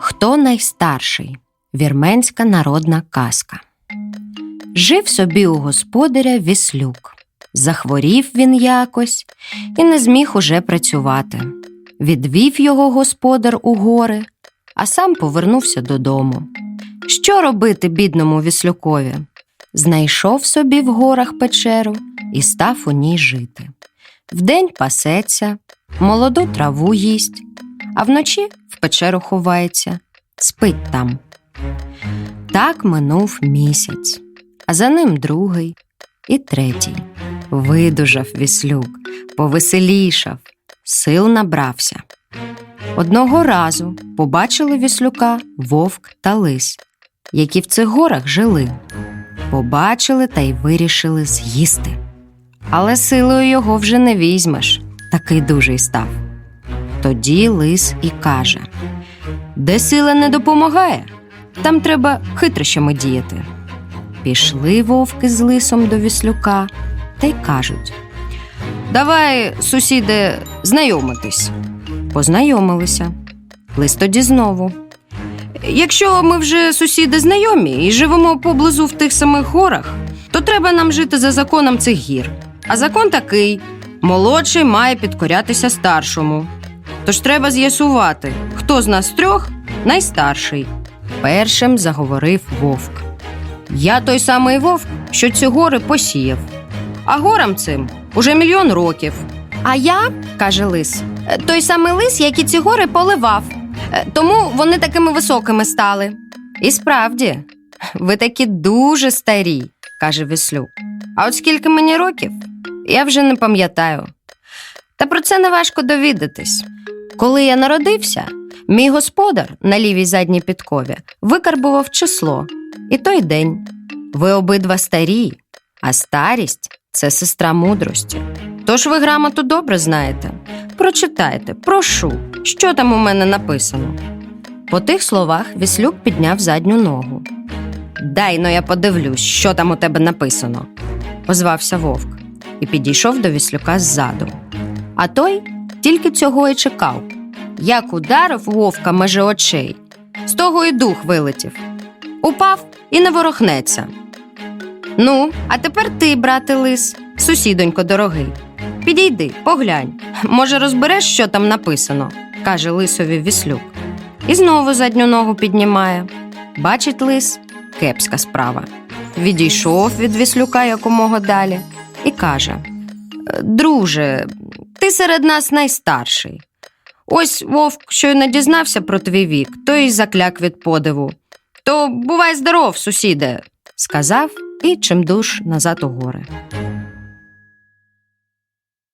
Хто найстарший? Вірменська народна казка. Жив собі у господаря віслюк. Захворів він якось і не зміг уже працювати. Відвів його господар у гори, а сам повернувся додому. Що робити бідному віслюкові? Знайшов собі в горах печеру і став у ній жити. Вдень пасеться, молоду траву їсть, а вночі в печеру ховається, спить там. Так минув місяць, а за ним другий і третій. Видужав віслюк, повеселішав, сил набрався. Одного разу побачили віслюка вовк та лис, які в цих горах жили. Побачили та й вирішили з'їсти. Але силою його вже не візьмеш, такий дужий став. Тоді лис і каже: Де сила не допомагає, там треба хитрощами діяти. Пішли вовки з лисом до віслюка та й кажуть: Давай, сусіде, знайомитись. Познайомилися. Лис тоді знову. Якщо ми вже сусіди знайомі і живемо поблизу в тих самих горах, то треба нам жити за законом цих гір. А закон такий: молодший має підкорятися старшому. Тож треба з'ясувати, хто з нас трьох найстарший. Першим заговорив вовк. Я той самий вовк, що ці гори посіяв, а горам цим уже мільйон років. А я, каже лис, той самий лис, який ці гори поливав. Е, Тому вони такими високими стали. І справді, ви такі дуже старі, каже Віслюк. А от скільки мені років, я вже не пам'ятаю. Та про це не важко довідатись. Коли я народився, мій господар на лівій задній підкові викарбував число і той день. Ви обидва старі, а старість це сестра мудрості. Тож ви грамоту добре знаєте. Прочитайте, прошу, що там у мене написано. По тих словах Віслюк підняв задню ногу. Дай но я подивлюсь, що там у тебе написано, озвався вовк і підійшов до Віслюка ззаду. А той тільки цього і чекав. Як ударив вовка межи очей, з того і дух вилетів. Упав і не ворохнеться. Ну, а тепер ти, брате лис, сусідонько дорогий. Підійди, поглянь. Може, розбереш, що там написано, каже лисові віслюк. І знову задню ногу піднімає. Бачить лис кепська справа. Відійшов від віслюка якомога далі і каже: «Е, Друже, ти серед нас найстарший. Ось вовк щойно дізнався про твій вік, то й закляк від подиву. То бувай здоров, сусіде, сказав і чимдуж назад у гори.